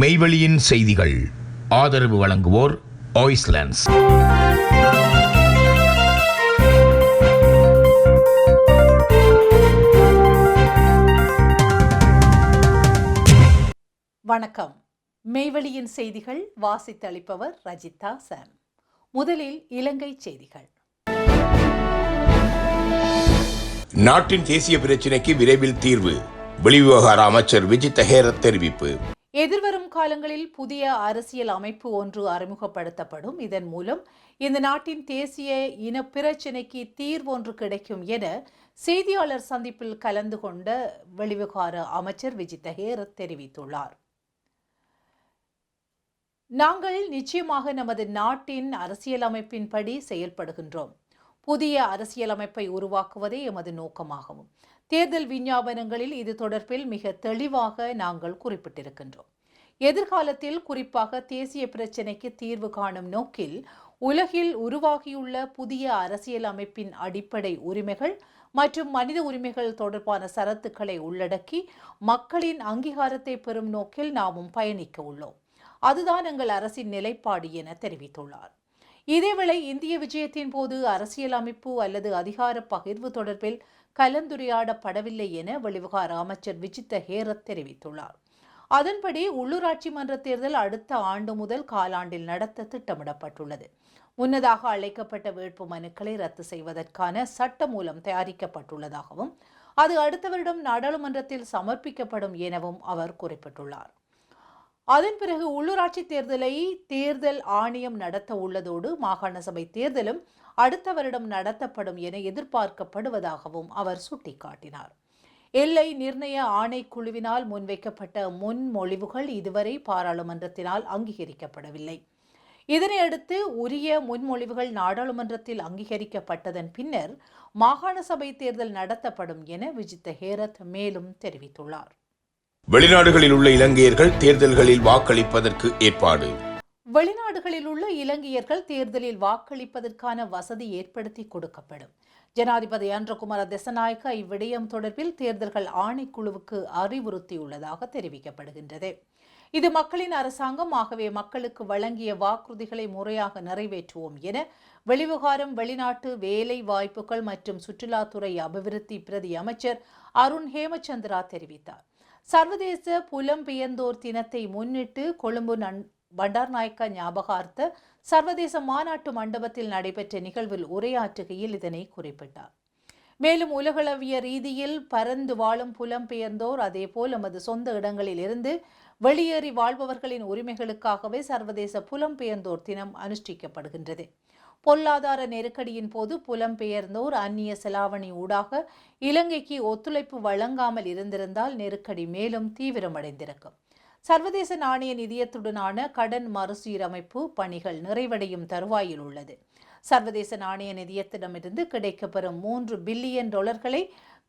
மெய்வெளியின் செய்திகள். ஆதரவு வழங்குவோர் ஆய்ஸ்லாண்ட்ஸ் வணக்கம். மெய்வெளியின் செய்திகள் வாசித்தளிப்பவர் ரஜிதா சாம் முதலில் இலங்கை செய்திகள். நாட்டின் தேசிய பிரச்சினைக்கு விரைவில் தீர்வு. வெளிவிவகார அமைச்சர் விஜித் ஹேரத் தெரிவிப்பு. எதிர்வரும் காலங்களில் புதிய அரசியல் அமைப்பு ஒன்று அறிமுகப்படுத்தப்படும். இதன் மூலம் இந்த நாட்டின் தேசிய இன பிரச்சினைக்கு தீர்வு ஒன்று கிடைக்கும் என செய்தியாளர் சந்திப்பில் கலந்து கொண்ட வெளிவிவகார அமைச்சர் விஜித் ஹேரத் தெரிவித்துள்ளார். நாங்கள் நிச்சயமாக நமது நாட்டின் அரசியலமைப்பின்படி செயல்படுகின்றோம். புதிய அரசியலமைப்பை உருவாக்குவதே எமது நோக்கமாகவும் தேர்தல் விஞ்ஞாபனங்களில் இது தொடர்பில் மிக தெளிவாக நாங்கள் குறிப்பிட்டிருக்கின்றோம். எதிர்காலத்தில் குறிப்பாக தேசிய பிரச்சினைக்கு தீர்வு காணும் நோக்கில் உலகில் உருவாகியுள்ள புதிய அரசியல் அமைப்பின் அடிப்படை உரிமைகள் மற்றும் மனித உரிமைகள் தொடர்பான சரத்துக்களை உள்ளடக்கி மக்களின் அங்கீகாரத்தை பெறும் நோக்கில் நாமும் பயணிக்க உள்ளோம். அதுதான் எங்கள் அரசின் நிலைப்பாடு என தெரிவித்துள்ளார். இதேவேளை இந்திய விஜயத்தின் போது அரசியல் அமைப்பு அல்லது அதிகார பகிர்வு தொடர்பில் கலந்துரையாடப்படவில்லை என வெளிவிவகார அமைச்சர் விஜித்த ஹேரத் தெரிவித்துள்ளார். அதன்படி உள்ளூராட்சி மன்ற தேர்தல் அடுத்த ஆண்டு முதல் காலாண்டில் நடத்த திட்டமிடப்பட்டுள்ளது. முன்னதாக அழைக்கப்பட்ட வேட்பு மனுக்களை ரத்து செய்வதற்கான சட்ட மூலம் தயாரிக்கப்பட்டுள்ளதாகவும் அது அடுத்த வருடம் நாடாளுமன்றத்தில் சமர்ப்பிக்கப்படும் எனவும் அவர் குறிப்பிட்டுள்ளார். அதன் பிறகு உள்ளூராட்சி தேர்தலை தேர்தல் ஆணையம் நடத்த உள்ளதோடு மாகாண சபை தேர்தலும் அடுத்த வருடம் நடத்தப்படும் என எதிர்பார்க்கப்படுவதாகவும் அவர் சுட்டிக்காட்டினார். எல்லை நிர்ணய ஆணைக்குழுவினால் முன்வைக்கப்பட்ட முன்மொழிவுகள் இதுவரை பாராளுமன்றத்தினால் அங்கீகரிக்கப்படவில்லை. இதனையடுத்து உரிய முன்மொழிவுகள் நாடாளுமன்றத்தில் அங்கீகரிக்கப்பட்டதன் பின்னர் மாகாண சபை தேர்தல் நடத்தப்படும் என விஜித்த ஹேரத் மேலும் தெரிவித்துள்ளார். வெளிநாடுகளில் உள்ள இலங்கையர்கள் தேர்தல்களில் வாக்களிப்பதற்கு ஏற்பாடு. வெளிநாடுகளில் உள்ள இலங்கையர்கள் தேர்தலில் வாக்களிப்பதற்கான வசதி ஏற்படுத்தி கொடுக்கப்படும். ஜனாதிபதி அன்றகுமார திசநாயக்க இவ்விடயம் தொடர்பில் தேர்தல்கள் ஆணைக்குழுவுக்கு அறிவுறுத்தியுள்ளதாக தெரிவிக்கப்படுகின்றது. இது மக்களின் அரசாங்கம் ஆகவே மக்களுக்கு வழங்கிய வாக்குறுதிகளை முறையாக நிறைவேற்றுவோம் என வெளிவிகாரம் வெளிநாட்டு வேலை வாய்ப்புகள் மற்றும் சுற்றுலாத்துறை அபிவிருத்தி பிரதி அமைச்சர் அருண் ஹேமச்சந்திரா தெரிவித்தார். சர்வதேச புலம்பெயர்ந்தோர் தினத்தை முன்னிட்டு கொழும்பு நன் பண்டார்நாயக்கா ஞாபகார்த்த சர்வதேச மாநாட்டு மண்டபத்தில் நடைபெற்ற நிகழ்வில் உரையாற்றுகையில் இதனை குறிப்பிட்டார். மேலும் உலகளவிய ரீதியில் பரந்து வாழும் புலம்பெயர்ந்தோர் அதேபோல் நமது சொந்த இடங்களில் இருந்து வெளியேறி வாழ்பவர்களின் உரிமைகளுக்காகவே சர்வதேச புலம்பெயர்ந்தோர் தினம் அனுஷ்டிக்கப்படுகின்றது. பொருளாதார நெருக்கடியின் போது புலம்பெயர்ந்தோர் அந்நிய செலாவணி ஊடாக இலங்கைக்கு ஒத்துழைப்பு வழங்காமல் இருந்திருந்தால் நெருக்கடி மேலும் தீவிரமடைந்திருக்கும். சர்வதேச நாணய நிதியத்துடனான கடன் மறுசீரமைப்பு பணிகள் நிறைவடையும் தருவாயில் உள்ளது. சர்வதேச நாணய நிதியத்திடமிருந்து கிடைக்கப்பெறும் மூன்று பில்லியன் டாலர்களை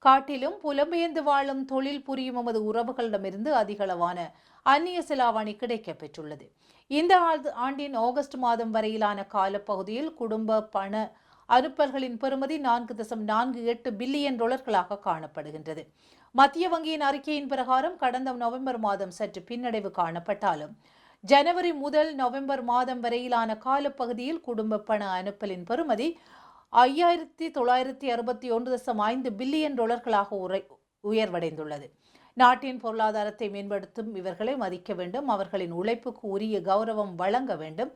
காட்டிலும் புலம்பெயர்ந்து வாழும் தொழில் புரியும் எமது உறவுகளிடமிருந்து அதிகளவான அந்நிய செலாவணி கிடைக்கப் பெற்றுள்ளது இந்த ஆண்டின் ஆகஸ்ட் மாதம் வரையிலான காலப்பகுதியில் குடும்ப பண அனுப்பல்களின் பெறுமதி நான்கு தசம் நான்கு எட்டு பில்லியன் டாலர்களாக காணப்படுகின்றது. மத்திய வங்கியின் அறிக்கையின் பிரகாரம் கடந்த நவம்பர் மாதம் சற்று பின்னடைவு காணப்பட்டாலும் ஜனவரி முதல் நவம்பர் மாதம் வரையிலான காலப்பகுதியில் குடும்ப பண அனுப்பலின் பெறுமதி ஐயாயிரத்தி தொள்ளாயிரத்தி அறுபத்தி ஒன்று தசம் ஐந்து பில்லியன் டாலர்களாக உரை உயர்வடைந்துள்ளது. நாட்டின் பொருளாதாரத்தை மேம்படுத்தும் இவர்களை மதிக்க வேண்டும் அவர்களின் உழைப்புக்கு உரிய கௌரவம் வழங்க வேண்டும்.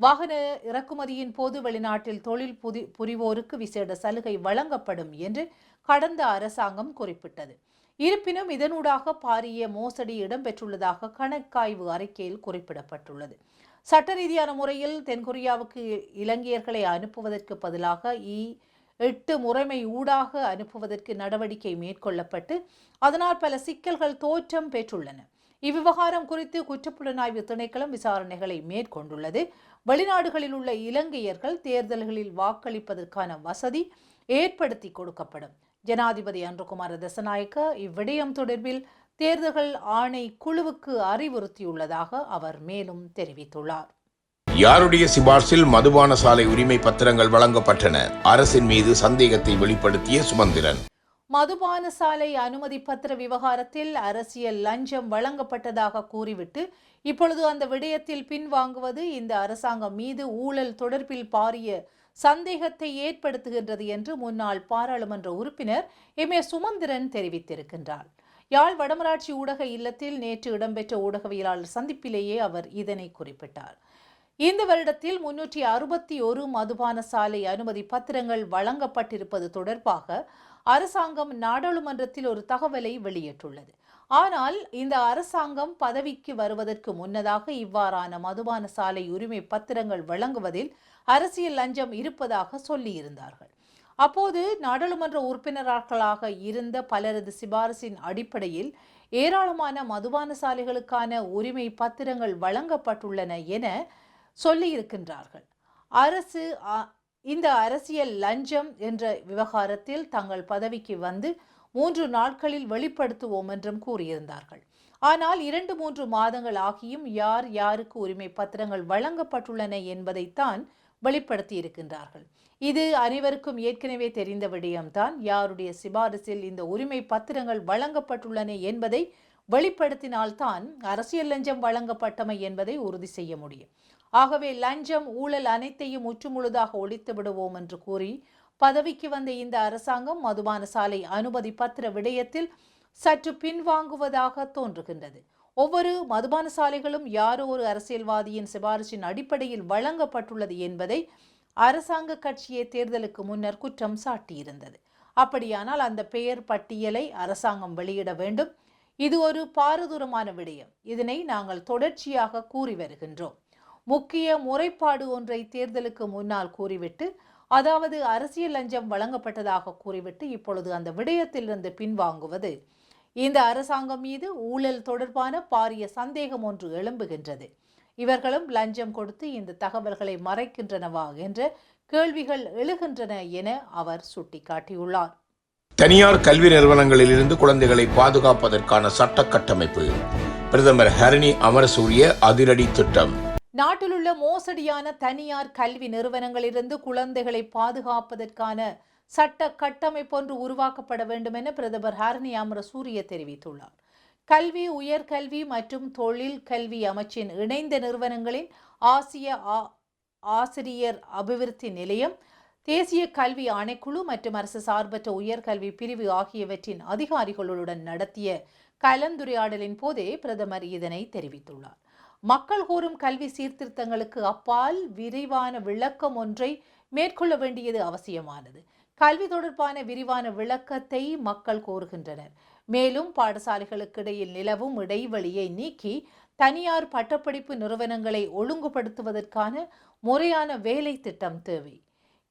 வாகன இறக்குமதியின் போது வெளிநாட்டில் தொழில் புதி புரிவோருக்கு விசேட சலுகை வழங்கப்படும் என்று கடந்த அரசாங்கம் குறிப்பிட்டது. இருப்பினும் இதனூடாக பாரிய மோசடி இடம்பெற்றுள்ளதாக கணக்காய்வு அறிக்கையில் குறிப்பிடப்பட்டுள்ளது. சட்ட ரீதியான முறையில் தென்கொரியாவுக்கு இலங்கையர்களை அனுப்புவதற்கு பதிலாக இ எட்டு முறைமை ஊடாக அனுப்புவதற்கு நடவடிக்கை மேற்கொள்ளப்பட்டு அதனால் பல சிக்கல்கள் தோற்றம் பெற்றுள்ளன. இவ்விவகாரம் குறித்து குற்றப்புலனாய்வு திணைக்களம் விசாரணைகளை மேற்கொண்டுள்ளது. வெளிநாடுகளில் உள்ள இலங்கையர்கள் தேர்தல்களில் வாக்களிப்பதற்கான வசதி ஏற்படுத்தி கொடுக்கப்படும். ஜனாதிபதி அன்றுகுமார தசநாயக்க இவ்விடயம் தொடர்பில் தேர்தல்கள் ஆணை குழுவுக்கு அறிவுறுத்தியுள்ளதாக அவர் மேலும் தெரிவித்துள்ளார். யாருடைய சிபார்சில் மதுபான சாலை உரிமை பத்திரங்கள் வழங்கப்பட்டன? அரசின் மீது சந்தேகத்தை வெளிப்படுத்திய சுமந்திரன். மதுபான சாலை அனுமதி பத்திர விவகாரத்தில் அரசியல் லஞ்சம் வழங்கப்பட்டதாக கூறிவிட்டு இப்பொழுது அந்த விடயத்தில் பின்வாங்குவது இந்த அரசாங்கம் மீது ஊழல் தொடர்பில் பாரிய சந்தேகத்தை ஏற்படுத்துகின்றது என்று முன்னாள் பாராளுமன்ற உறுப்பினர் எம் ஏ சுமந்திரன் தெரிவித்திருக்கின்றார். யாழ் வடமராட்சி ஊடக இல்லத்தில் நேற்று இடம்பெற்ற ஊடகவியலாளர் சந்திப்பிலேயே அவர் இதனை குறிப்பிட்டார். இந்த வருடத்தில் முன்னூற்றி அறுபத்தி ஒரு மதுபான சாலை அனுமதி பத்திரங்கள் வழங்கப்பட்டிருப்பது தொடர்பாக அரசாங்கம் நாடாளுமன்றத்தில் ஒரு தகவலை வெளியிட்டுள்ளது. ஆனால் இந்த அரசாங்கம் பதவிக்கு வருவதற்கு முன்னதாக இவ்வாறான மதுபான சாலை உரிமை பத்திரங்கள் வழங்குவதில் அரசியல் லஞ்சம் இருப்பதாக சொல்லியிருந்தார்கள். அப்போது நாடாளுமன்ற உறுப்பினர்களாக இருந்த பலரது சிபாரிசின் அடிப்படையில் ஏராளமான மதுபான சாலைகளுக்கான உரிமை பத்திரங்கள் வழங்கப்பட்டுள்ளன என சொல்லியிருக்கின்றார்கள். அரசு இந்த அரசியல் லஞ்சம் என்ற விவகாரத்தில் தங்கள் பதவிக்கு வந்து மூன்று நாட்களில் வெளிப்படுத்துவோம் என்றும் கூறியிருந்தார்கள். ஆனால் இரண்டு மூன்று மாதங்கள் ஆகியும் யார் யாருக்கு உரிமை பத்திரங்கள் வழங்கப்பட்டுள்ளன என்பதைத்தான் வெளிப்படுத்தி இருக்கின்றார்கள் இது அனைவருக்கும் ஏற்கனவே தெரிந்த விடயம்தான். யாருடைய சிபாரிசில் இந்த உரிமை பத்திரங்கள் வழங்கப்பட்டுள்ளன என்பதை வெளிப்படுத்தினால்தான் அரசியல் லஞ்சம் வழங்கப்பட்டமை என்பதை உறுதி செய்ய முடியும். ஆகவே லஞ்சம் ஊழல் அனைத்தையும் முற்றுமுழுதாக ஒழித்து விடுவோம் என்று கூறி பதவிக்கு வந்த இந்த அரசாங்கம் மதுபான சாலை அனுமதி பத்திர விடயத்தில் சற்று பின்வாங்குவதாக தோன்றுகின்றது. ஒவ்வொரு மதுபான சாலைகளும் யாரோ ஒரு அரசியல்வாதியின் சிபாரிசின் அடிப்படையில் வழங்கப்பட்டுள்ளது என்பதை அரசாங்க கட்சியே தேர்தலுக்கு முன்னர் குற்றம் சாட்டியிருந்தது. அப்படியானால் அந்த பெயர் பட்டியலை அரசாங்கம் வெளியிட வேண்டும். இது ஒரு பாரதூரமான விடயம். இதனை நாங்கள் தொடர்ச்சியாக கூறி வருகின்றோம். முக்கிய முறைப்பாடு ஒன்றை தேர்தலுக்கு முன்னால் கூறிவிட்டு அதாவது அரசியல் லஞ்சம் வழங்கப்பட்டதாக கூறிவிட்டு இப்பொழுது அந்த விடயத்திலிருந்து பின்வாங்குவது. இந்த அரசாங்கம் மீது ஊழல் தொடர்பான பாரிய சந்தேகம் ஒன்று எழும்புகின்றது. இவர்களும் லஞ்சம் கொடுத்து இந்த தகவல்களை மறைக்கின்றனவா என்ற கேள்விகள் எழுகின்றன என அவர் சுட்டிக்காட்டியுள்ளார். தனியார் கல்வி நிறுவனங்களிலிருந்து குழந்தைகளை பாதுகாப்பதற்கான சட்ட கட்டமைப்பு. பிரதமர் ஹரணி அமரசூரிய அதிரடி திட்டம். நாட்டிலுள்ள மோசடியான தனியார் கல்வி நிறுவனங்களிலிருந்து குழந்தைகளை பாதுகாப்பதற்கான சட்ட கட்டமைப்பொன்று உருவாக்கப்பட வேண்டும் என பிரதமர் ஹரணி அமரசூரிய தெரிவித்துள்ளார். கல்வி உயர்கல்வி மற்றும் தொழில் கல்வி அமைச்சின் இணைந்த நிறுவனங்களின் ஆசிய ஆ- ஆசிரியர் அபிவிருத்தி நிலையம் தேசிய கல்வி ஆணைக்குழு மற்றும் அரசு சார்பற்ற உயர்கல்வி பிரிவு ஆகியவற்றின் அதிகாரிகளுடன் நடத்திய கலந்துரையாடலின் போதே பிரதமர் இதனை தெரிவித்துள்ளார். மக்கள் கூறும் கல்வி சீர்திருத்தங்களுக்கு அப்பால் விரிவான விளக்கம் ஒன்றை மேற்கொள்ள வேண்டியது அவசியமானது. கல்வி தொடர்பான விரிவான விளக்கத்தை மக்கள் கோருகின்றனர் மேலும் பாடசாலைகளுக்கு இடையில் நிலவும் இடைவெளியை நீக்கி தனியார் பட்டப்படிப்பு நிறுவனங்களை ஒழுங்குபடுத்துவதற்கான முறையான வேலை திட்டம் தேவை.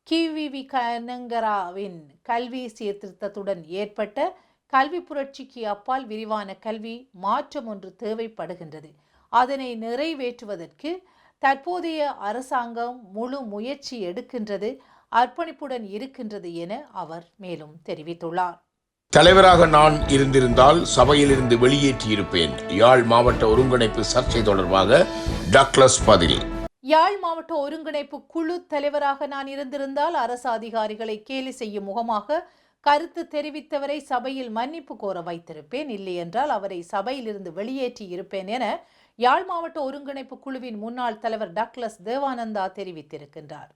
கிவிவி கனங்கராவின் கல்வி சீர்திருத்தத்துடன் ஏற்பட்ட கல்வி புரட்சிக்கு அப்பால் விரிவான கல்வி மாற்றம் ஒன்று தேவைப்படுகின்றது. அதனை நிறைவேற்றுவதற்கு தற்போதைய அரசாங்கம் முழு முயற்சி எடுக்கின்றது அர்ப்பணிப்புடன் இருக்கின்றது என அவர் மேலும் தெரிவித்துள்ளார். தலைவராக நான் இருந்திருந்தால் சபையிலிருந்து வெளியேற்றியிருப்பேன். யாழ் மாவட்ட ஒருங்கிணைப்பு சர்ச்சை தொடர்பாக டக்ளஸ் பதில். யாழ் மாவட்ட ஒருங்கிணைப்பு குழு தலைவராக நான் இருந்திருந்தால் அரசு அதிகாரிகளை கேலி செய்யும் முகமாக கருத்து தெரிவித்தவரை சபையில் மன்னிப்பு கோர வைத்திருப்பேன். இல்லை என்றால் அவரை சபையிலிருந்து வெளியேற்றி இருப்பேன் என யாழ் மாவட்ட ஒருங்கிணைப்பு குழுவின் முன்னாள் தலைவர் டக்ளஸ் தேவானந்தா தெரிவித்திருக்கின்றார்.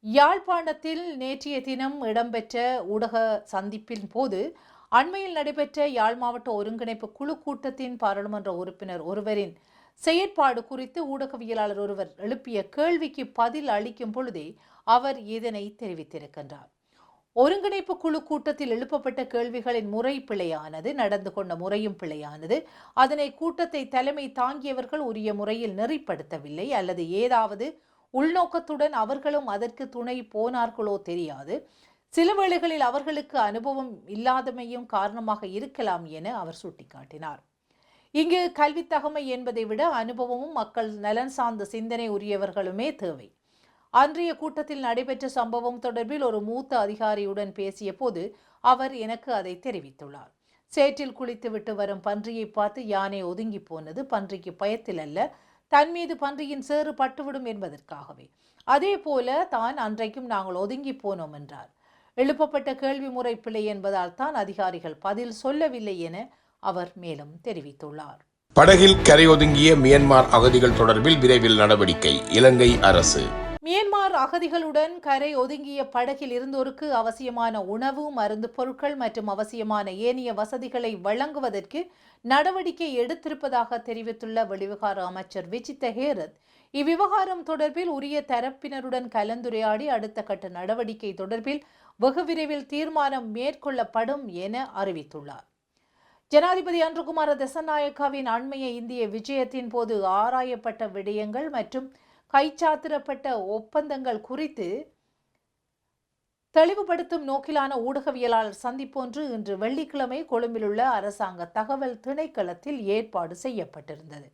யாழ்ப்பாணத்தில் நேற்றைய தினம் இடம்பெற்ற ஊடக சந்திப்பின் போது அண்மையில் நடைபெற்ற யாழ் மாவட்ட ஒருங்கிணைப்பு குழு கூட்டத்தின் பாராளுமன்ற உறுப்பினர் ஒருவரின் செயற்பாடு குறித்து ஊடகவியலாளர் ஒருவர் எழுப்பிய கேள்விக்கு பதில் அளிக்கும் பொழுதே அவர் இதனை தெரிவித்திருக்கின்றார். ஒருங்கிணைப்பு குழு கூட்டத்தில் எழுப்பப்பட்ட கேள்விகளின் முறை பிழையானது நடந்து கொண்ட முறையும் பிழையானது. அதனை கூட்டத்தை தலைமை தாங்கியவர்கள் உரிய முறையில் நெறிப்படுத்தவில்லை. அல்லது ஏதாவது உள்நோக்கத்துடன் அவர்களும் அதற்கு துணை போனார்களோ தெரியாது. சில வேளைகளில் அவர்களுக்கு அனுபவம் இல்லாதமையும் காரணமாக இருக்கலாம் என அவர் சுட்டிக்காட்டினார். இங்கு கல்வித்தகமை தகமை என்பதை விட அனுபவமும் மக்கள் நலன் சார்ந்த சிந்தனை உரியவர்களுமே தேவை. அன்றைய கூட்டத்தில் நடைபெற்ற சம்பவம் தொடர்பில் ஒரு மூத்த அதிகாரியுடன் பேசிய போது அவர் எனக்கு அதை தெரிவித்துள்ளார். சேற்றில் குளித்துவிட்டு வரும் பன்றியை பார்த்து யானை ஒதுங்கி போனது பன்றிக்கு பயத்தில் அல்ல தன் மீது பன்றியின் சேறு பட்டுவிடும் என்பதற்காகவே. அதே போல தான் அன்றைக்கும் நாங்கள் ஒதுங்கி போனோம் என்றார். எழுப்பப்பட்ட கேள்வி முறை பிழை என்பதால் தான் அதிகாரிகள் பதில் சொல்லவில்லை என அவர் மேலும் தெரிவித்துள்ளார். படகில் கரையொதுங்கிய மியன்மார் அகதிகள் தொடர்பில் விரைவில் நடவடிக்கை இலங்கை அரசு. மியன்மார் அகதிகளுடன் கரை ஒதுங்கிய படகில் இருந்தோருக்கு அவசியமான உணவு மருந்து பொருட்கள் மற்றும் அவசியமான ஏனைய வசதிகளை வழங்குவதற்கு நடவடிக்கை எடுத்திருப்பதாக தெரிவித்துள்ள வெளிவிவகார அமைச்சர் விஜித்த ஹேரத் இவ்விவகாரம் தொடர்பில் உரிய தரப்பினருடன் கலந்துரையாடி அடுத்த கட்ட நடவடிக்கை தொடர்பில் வெகு விரைவில் தீர்மானம் மேற்கொள்ளப்படும் என அறிவித்துள்ளார். ஜனாதிபதி அன்றுகுமார தசநாயக்காவின் அண்மைய இந்திய விஜயத்தின் போது ஆராயப்பட்ட விடயங்கள் மற்றும் கைச்சாத்திரப்பட்ட ஒப்பந்தங்கள் குறித்து தெளிவுபடுத்தும் நோக்கிலான ஊடகவியலாளர் சந்திப்பொன்று இன்று வெள்ளிக்கிழமை கொழும்பிலுள்ள அரசாங்க தகவல் திணைக்களத்தில் ஏற்பாடு செய்யப்பட்டிருந்தது.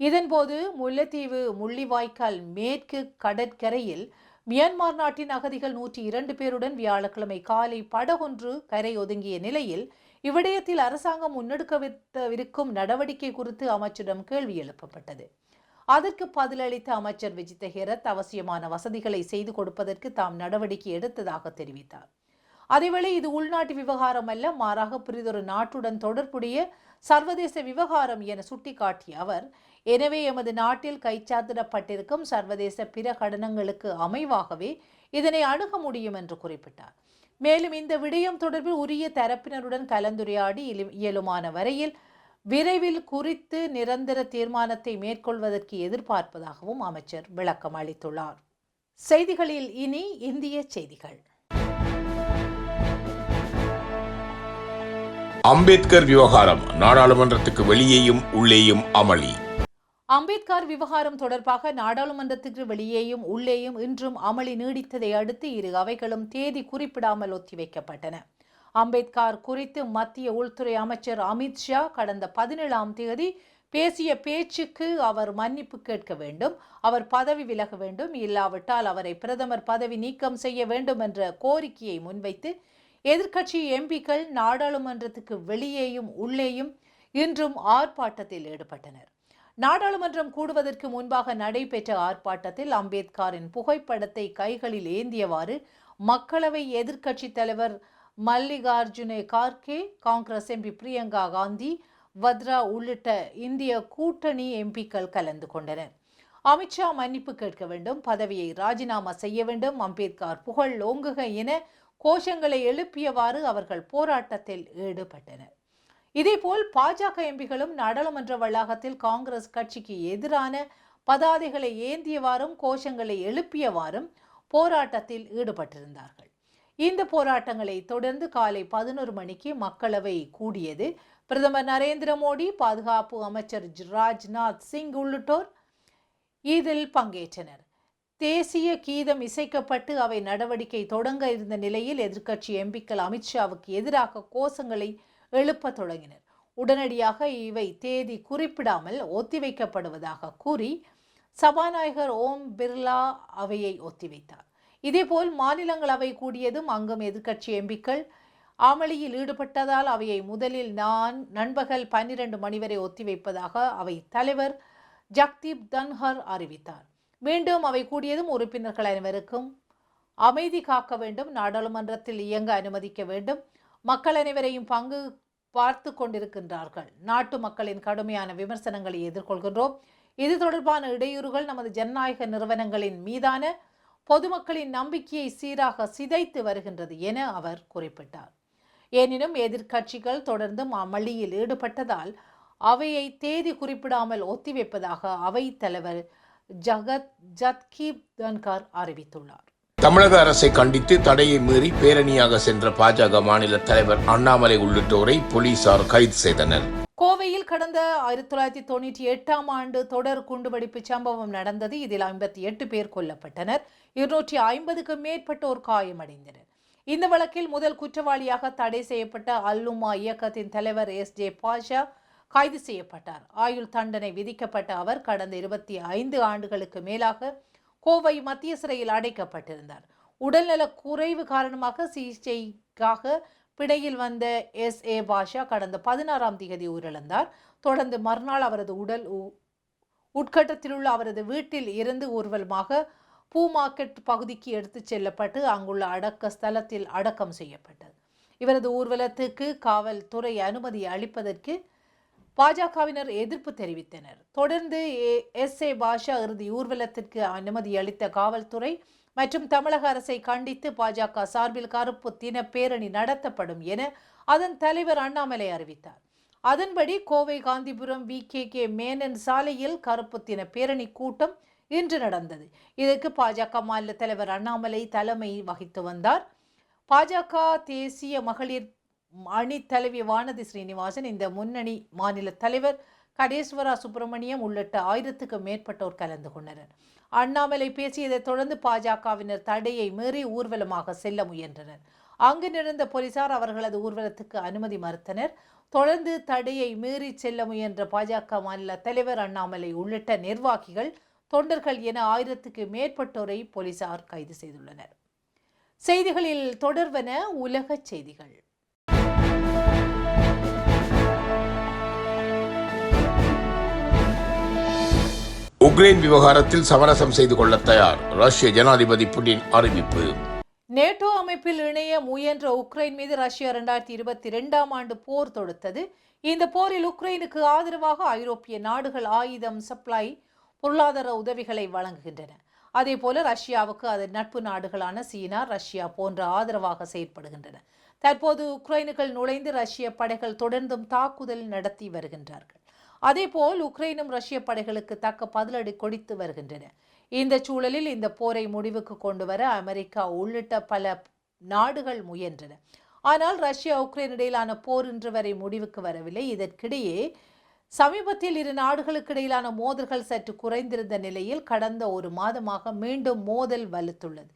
இதன்போது முல்லைத்தீவு முள்ளிவாய்க்கால் மேற்கு கடற்கரையில் மியான்மர் நாட்டின் அகதிகள் நூற்றி இரண்டு பேருடன் வியாழக்கிழமை காலை படகொன்று கரை ஒதுங்கிய நிலையில் இவ்விடயத்தில் அரசாங்கம் முன்னெடுக்கவிருக்கும் நடவடிக்கை குறித்து அமைச்சரிடம் கேள்வி எழுப்பப்பட்டது. அதற்கு பதிலளித்த அமைச்சர் விஜித்த ஹேரத் அவசியமான வசதிகளை செய்து கொடுப்பதற்கு தாம் நடவடிக்கை எடுத்ததாக தெரிவித்தார். அதேவேளை இது உள்நாட்டு விவகாரம் அல்ல மாறாக பிரிதொரு நாட்டுடன் தொடர்புடைய சர்வதேச விவகாரம் என சுட்டிக்காட்டிய அவர் எனவே எமது நாட்டில் கைச்சாத்திடப்பட்டிருக்கும் சர்வதேச பிற கடனங்களுக்கு அமைவாகவே இதனை அணுக முடியும் என்று குறிப்பிட்டார். மேலும் இந்த விடயம் தொடர்பில் உரிய தரப்பினருடன் கலந்துரையாடி இயலுமான வரையில் விரைவில் குறித்து நிரந்தர தீர்மானத்தை மேற்கொள்வதற்கு எதிர்பார்ப்பதாகவும் அமைச்சர் விளக்கம் அளித்துள்ளார். செய்திகளில் இனி இந்திய செய்திகள். அம்பேத்கர் விவகாரம் நாடாளுமன்றத்துக்கு வெளியேயும் உள்ளேயும் அமளி. அம்பேத்கர் விவகாரம் தொடர்பாக நாடாளுமன்றத்துக்கு வெளியேயும் உள்ளேயும் இன்றும் அமளி நீடித்ததை அடுத்து இரு அவைகளும் தேதி குறிப்பிடாமல் ஒத்திவைக்கப்பட்டன. அம்பேத்கர் குறித்து மத்திய உள்துறை அமைச்சர் அமித் ஷா கடந்த பதினேழாம் தேதி பேசிய பேச்சுக்கு அவர் மன்னிப்பு கேட்க வேண்டும் அவர் பதவி விலக வேண்டும் இல்லாவிட்டால் அவரை பிரதமர் பதவி நீக்கம் செய்ய வேண்டும் என்ற கோரிக்கையை முன்வைத்து எதிர்க்கட்சி எம்பிக்கள் நாடாளுமன்றத்துக்கு வெளியேயும் உள்ளேயும் இன்றும் ஆர்ப்பாட்டத்தில் ஈடுபட்டனர். நாடாளுமன்றம் கூடுவதற்கு முன்பாக நடைபெற்ற ஆர்ப்பாட்டத்தில் அம்பேத்கரின் புகைப்படத்தை கைகளில் ஏந்தியவாறு மக்களவை எதிர்க்கட்சித் தலைவர் மல்லிகார்ஜுனே கார்கே காங்கிரஸ் எம்பி பிரியங்கா காந்தி வத்ரா உள்ளிட்ட இந்திய கூட்டணி எம்பிக்கள் கலந்து கொண்டனர். அமித்ஷா மன்னிப்பு கேட்க வேண்டும் பதவியை ராஜினாமா செய்ய வேண்டும் அம்பேத்கர் புகழ் ஓங்குக என கோஷங்களை எழுப்பியவாறு அவர்கள் போராட்டத்தில் ஈடுபட்டனர். இதேபோல் பாஜக எம்பிகளும் நாடாளுமன்ற வளாகத்தில் காங்கிரஸ் கட்சிக்கு எதிரான பதாதைகளை ஏந்தியவாறும் கோஷங்களை எழுப்பியவாறும் போராட்டத்தில் ஈடுபட்டிருந்தார்கள். இந்த போராட்டங்களை தொடர்ந்து காலை பதினோரு மணிக்கு மக்களவை கூடியது. பிரதமர் நரேந்திர மோடி பாதுகாப்பு அமைச்சர் ராஜ்நாத் சிங் உள்ளிட்டோர் இதில் பங்கேற்றனர். தேசிய கீதம் இசைக்கப்பட்டு அவை நடவடிக்கை தொடங்க இருந்த நிலையில் எதிர்க்கட்சி எம்பிக்கள் அமித்ஷாவுக்கு எதிராக கோஷங்களை எழுப்பத் தொடங்கினர். உடனடியாக இவை தேதி குறிப்பிடாமல் ஒத்திவைக்கப்படுவதாக கூறி சபாநாயகர் ஓம் பிர்லா அவையை ஒத்திவைத்தார். இதேபோல் மாநிலங்களவை கூடியதும் அங்கும் எதிர்க்கட்சி எம்பிக்கள் அமளியில் ஈடுபட்டதால் அவையை முதலில் நான் நண்பகல் பன்னிரண்டு மணி வரை ஒத்திவைப்பதாக அவை தலைவர் ஜக்தீப் தன்ஹர் அறிவித்தார். மீண்டும் அவை கூடியதும் உறுப்பினர்கள் அனைவருக்கும் அமைதி காக்க வேண்டும் நாடாளுமன்றத்தில் இயங்க அனுமதிக்க வேண்டும். மக்கள் அனைவரையும் பங்கு பார்த்து கொண்டிருக்கின்றார்கள். நாட்டு மக்களின் கடுமையான விமர்சனங்களை எதிர்கொள்கின்றோம். இது தொடர்பான இடையூறுகள் நமது ஜனநாயக நிறுவனங்களின் மீதான பொதுமக்களின் நம்பிக்கையை சீராக சிதைத்து வருகின்றது என அவர் குறிப்பிட்டார். எனினும் எதிர்க்கட்சிகள் தொடர்ந்தும் அமளியில் ஈடுபட்டதால் அவையை தேதி குறிப்பிடாமல் ஒத்திவைப்பதாக அவைத் தலைவர் ஜகத் ஜத்கீப் தன்கார் அறிவித்துள்ளார். தமிழக அரசை கண்டித்து தடையை மீறி பேரணியாக சென்ற பாஜக மாநில தலைவர் அண்ணாமலை உள்ளிட்டோரை போலீசார் கைது செய்தனர். கோவையில் கடந்த ஆயிரத்தி தொள்ளாயிரத்தி தொண்ணூற்றி எட்டாம் ஆண்டு தொடர் குண்டுவெடிப்பு சம்பவம் நடந்தது. இதில் ஐம்பத்தி எட்டு பேர் கொல்லப்பட்டனர். இருநூற்றி ஐம்பதுக்கு மேற்பட்டோர் காயமடைந்தனர். இந்த வழக்கில் முதல் குற்றவாளியாக தடை செய்யப்பட்ட அல்லுமா இயக்கத்தின் தலைவர் எஸ். ஜே. பாஷா கைது செய்யப்பட்டார். ஆயுள் தண்டனை விதிக்கப்பட்ட அவர் கடந்த இருபத்தி ஐந்து ஆண்டுகளுக்கு மேலாக கோவை மத்திய சிறையில் அடைக்கப்பட்டிருந்தார். உடல்நல குறைவு காரணமாக சிகிச்சைக்காக பிணையில் வந்த எஸ். ஏ. பாஷா கடந்த பதினாறாம் தேதி உயிரிழந்தார். தொடர்ந்து மறுநாள் அவரது உடல் உ- உட்கட்டத்தில் உள்ள அவரது வீட்டில் இருந்து ஊர்வலமாக பூ மார்க்கெட் பகுதிக்கு எடுத்துச் செல்லப்பட்டு அங்குள்ள அடக்க ஸ்தலத்தில் அடக்கம் செய்யப்பட்டது. இவரது ஊர்வலத்துக்கு காவல்துறை அனுமதி அளிப்பதற்கு பாஜகவினர் எதிர்ப்பு தெரிவித்தனர். தொடர்ந்து எஸ் ஏ பாஷா இறுதி ஊர்வலத்திற்கு அனுமதி அளித்த காவல்துறை மற்றும் தமிழக அரசை கண்டித்து பாஜக சார்பில் கருப்பு தின பேரணி நடத்தப்படும் என அதன் தலைவர் அண்ணாமலை அறிவித்தார். அதன்படி Kovai Gandhipuram V K K Menon சாலையில் கருப்பு தின பேரணி கூட்டம் இன்று நடந்தது. இதற்கு பாஜக மாநில தலைவர் அண்ணாமலை தலைமை வகித்து வந்தார். பாஜக தேசிய மகளிர் அணித்தலைவி தலைவி வானதி ஸ்ரீனிவாசன் இந்த முன்னணி மாநில தலைவர் கடேஸ்வரா சுப்பிரமணியம் உள்ளிட்ட ஆயிரத்துக்கும் மேற்பட்டோர் கலந்து கொண்டனர். அண்ணாமலை பேசியதைத் தொடர்ந்து பாஜகவினர் தடையை மீறி ஊர்வலமாக செல்ல முயன்றனர். அங்கு நிறந்த போலீசார் அவர்களது ஊர்வலத்துக்கு அனுமதி மறுத்தனர். தொடர்ந்து தடையை மீறி செல்ல முயன்ற பாஜக மாநில தலைவர் அண்ணாமலை உள்ளிட்ட நிர்வாகிகள் தொண்டர்கள் என ஆயிரத்துக்கு மேற்பட்டோரை போலீசார் கைது செய்துள்ளனர். செய்திகளில் தொடர்வன உலகச் செய்திகள். உக்ரைன் விவகாரத்தில் சமரசம் செய்து கொள்ள தயார். ரஷ்ய ஜனாதிபதி புடின் அறிவிப்பு. நேட்டோ அமைப்பில் இணைய முயன்ற உக்ரைன் மீது ரஷ்யா இரண்டாயிரத்தி இருபத்தி ரெண்டாம் ஆண்டு போர் தொடுத்தது. இந்த போரில் உக்ரைனுக்கு ஆதரவாக ஐரோப்பிய நாடுகள் ஆயுதம் சப்ளை பொருளாதார உதவிகளை வழங்குகின்றன. அதே போல ரஷ்யாவுக்கு அதன் நட்பு நாடுகளான சீனா ரஷ்யா போன்ற ஆதரவாக செயற்படுகின்றன. தற்போது உக்ரைனுக்குள் நுழைந்து ரஷ்ய படைகள் தொடர்ந்தும் தாக்குதல் நடத்தி வருகின்றார்கள். அதேபோல் உக்ரைனும் ரஷ்ய படைகளுக்கு தக்க பதிலடி கொடுத்து வருகின்றன. இந்த சூழலில் இந்த போரை முடிவுக்கு கொண்டு வர அமெரிக்கா உள்ளிட்ட பல நாடுகள் முயன்றன. ஆனால் ரஷ்யா உக்ரைன் இடையிலான போர் இன்று வரை முடிவுக்கு வரவில்லை. இதற்கிடையே சமீபத்தில் இரு நாடுகளுக்கு இடையிலான மோதல்கள் சற்று குறைந்திருந்த நிலையில் கடந்த ஒரு மாதமாக மீண்டும் மோதல் வலுத்துள்ளது.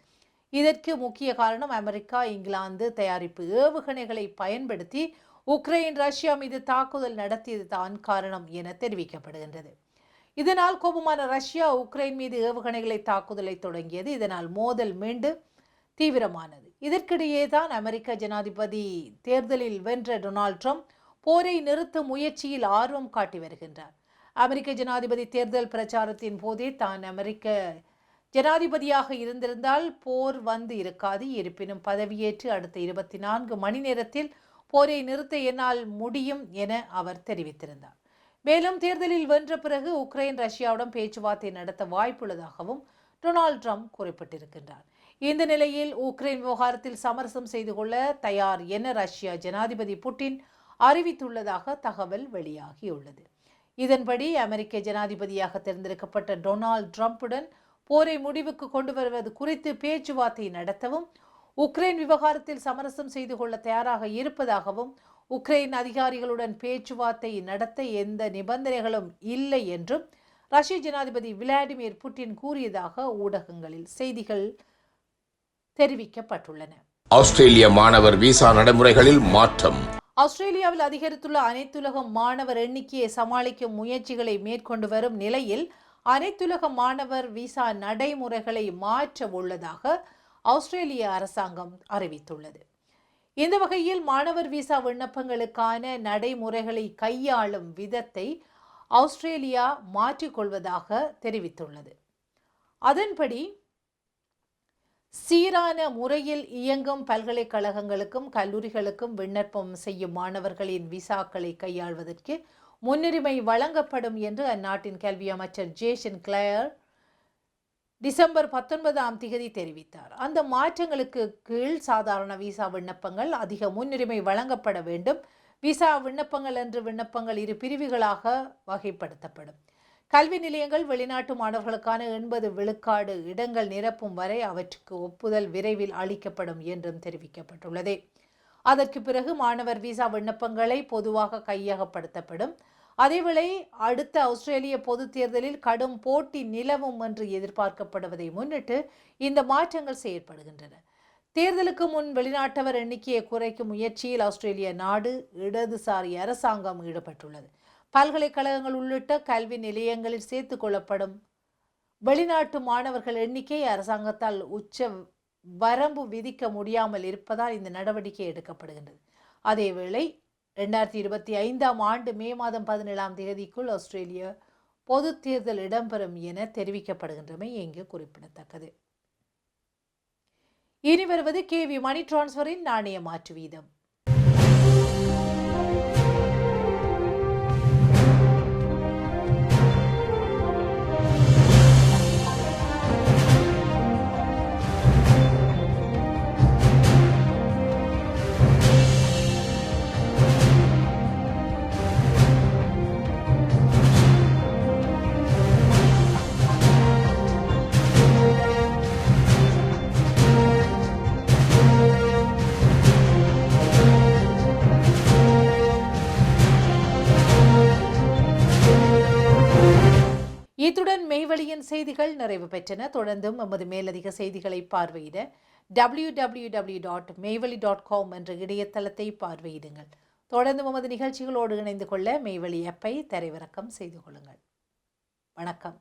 இதற்கு முக்கிய காரணம் அமெரிக்கா இங்கிலாந்து தயாரிப்பு ஏவுகணைகளை பயன்படுத்தி உக்ரைன் ரஷ்யா மீது தாக்குதல் நடத்தியது தான் காரணம் என தெரிவிக்கப்படுகின்றது. இதனால் கோபமான ரஷ்யா உக்ரைன் மீது ஏவுகணைகளை தாக்குதலை தொடங்கியது. இதனால் மோதல் மீண்டும் தீவிரமானது. இதற்கிடையே தான் அமெரிக்க ஜனாதிபதி தேர்தலில் வென்ற டொனால்ட் ட்ரம்ப் போரை நிறுத்தும் முயற்சியில் ஆர்வம் காட்டி வருகின்றார். அமெரிக்க ஜனாதிபதி தேர்தல் பிரச்சாரத்தின் போதே தான் அமெரிக்க ஜனாதிபதியாக இருந்திருந்தால் போர் வந்து இருக்காது. இருப்பினும் பதவியேற்று அடுத்த இருபத்தி நான்கு மணி நேரத்தில் போரை நிறுத்த என்னால் முடியும் என அவர் தெரிவித்திருந்தார். மேலும் தேர்தலில் வென்ற பிறகு உக்ரைன் ரஷ்யாவுடன் பேச்சுவார்த்தை நடத்த வாய்ப்புள்ளதாகவும் டொனால்ட் ட்ரம்ப் குறிப்பிட்டிருக்கின்றார். இந்த நிலையில் உக்ரைன் விவகாரத்தில் சமரசம் செய்து கொள்ள தயார் என ரஷ்யா ஜனாதிபதி புட்டின் அறிவித்துள்ளதாக தகவல் வெளியாகியுள்ளது. இதன்படி அமெரிக்க ஜனாதிபதியாக தேர்ந்தெடுக்கப்பட்ட டொனால்ட் ட்ரம்ப்புடன் போரை முடிவுக்கு கொண்டு வருவது குறித்து பேச்சுவார்த்தை நடத்தவும் உக்ரைன் விவகாரத்தில் சமரசம் செய்து கொள்ள தயாராக இருப்பதாகவும் உக்ரைன் அதிகாரிகளுடன் பேச்சுவார்த்தை நடத்த எந்த நிபந்தனைகளும் இல்லை என்றும் ரஷ்ய ஜனாதிபதி விளாடிமிர் புட்டின் கூறியதாக ஊடகங்களில் செய்திகள் தெரிவிக்கப்பட்டுள்ளன. ஆஸ்திரேலிய மாணவர் விசா நடைமுறைகளில் மாற்றம். ஆஸ்திரேலியாவில் அதிகரித்துள்ள அனைத்துலக மாணவர் எண்ணிக்கையை சமாளிக்கும் முயற்சிகளை மேற்கொண்டு வரும் நிலையில் அனைத்துலக மாணவர் விசா நடைமுறைகளை மாற்ற உள்ளதாக ஆஸ்திரேலிய அரசாங்கம் அறிவித்துள்ளது. இந்த வகையில் மாணவர் விசா விண்ணப்பங்களுக்கான நடைமுறைகளை கையாளும் விதத்தை ஆஸ்திரேலியா மாற்றிக்கொள்வதாக தெரிவித்துள்ளது. அதன்படி சீரான முறையில் இயங்கும் பல்கலைக்கழகங்களுக்கும் கல்லூரிகளுக்கும் விண்ணப்பம் செய்யும் மாணவர்களின் விசாக்களை கையாள்வதற்கு முன்னுரிமை வழங்கப்படும் என்று அந்நாட்டின் கல்வி அமைச்சர் ஜேசன் கிளயர் டிசம்பர் பத்தொன்பதாம் திகதி தெரிவித்தார். அந்த மாற்றங்களுக்கு கீழ் சாதாரண விசா விண்ணப்பங்கள் அதிக முன்னுரிமை வழங்கப்பட வேண்டும். விசா விண்ணப்பங்கள் என்று விண்ணப்பங்கள் இரு பிரிவுகளாக வகைப்படுத்தப்படும். கல்வி நிலையங்கள் வெளிநாட்டு மாணவர்களுக்கான எண்பது விழுக்காடு இடங்கள் நிரப்பும் வரை அவற்றுக்கு ஒப்புதல் விரைவில் அளிக்கப்படும் என்றும் தெரிவிக்கப்பட்டுள்ளது. அதற்கு பிறகு மாணவர் விசா விண்ணப்பங்களை பொதுவாக கையகப்படுத்தப்படும். அதேவேளை அடுத்த ஆஸ்திரேலிய பொது தேர்தலில் கடும் போட்டி நிலவும் என்று எதிர்பார்க்கப்படுவதை முன்னிட்டு இந்த மாற்றங்கள் செயற்படுகின்றன. தேர்தலுக்கு முன் வெளிநாட்டவர் எண்ணிக்கையை குறைக்கும் முயற்சியில் ஆஸ்திரேலிய நாடு இடதுசாரி அரசாங்கம் ஈடுபட்டுள்ளது. பல்கலைக்கழகங்கள் உள்ளிட்ட கல்வி நிலையங்களில் சேர்த்து கொள்ளப்படும் வெளிநாட்டு மாணவர்கள் எண்ணிக்கை அரசாங்கத்தால் உச்ச வரம்பு விதிக்க முடியாமல் இருப்பதால் இந்த நடவடிக்கை எடுக்கப்படுகின்றது. அதேவேளை ரெண்டாயிரத்தி இருபத்தி ஐந்தாம் ஆண்டு மே மாதம் பதினேழாம் தேதிக்குள் ஆஸ்திரேலிய பொது தேர்தல் இடம்பெறும் என தெரிவிக்கப்படுகின்றமை இங்கு குறிப்பிடத்தக்கது. இனி வருவது கே வி மணி டிரான்ஸ்ஃபரின் நாணய மாற்று வீதம். மெய்வழியின் செய்திகள் நிறைவு பெற்றன. தொடர்ந்தும் எமது மேலதிக செய்திகளை பார்வையிட W W W dot Meivazhi dot com என்ற இணையதளத்தை பார்வையிடுங்கள். தொடர்ந்து எமது நிகழ்ச்சிகளோடு இணைந்து கொள்ள மெய்வழி ஆப்பை தரைவிறக்கம் செய்து கொள்ளுங்கள். வணக்கம்.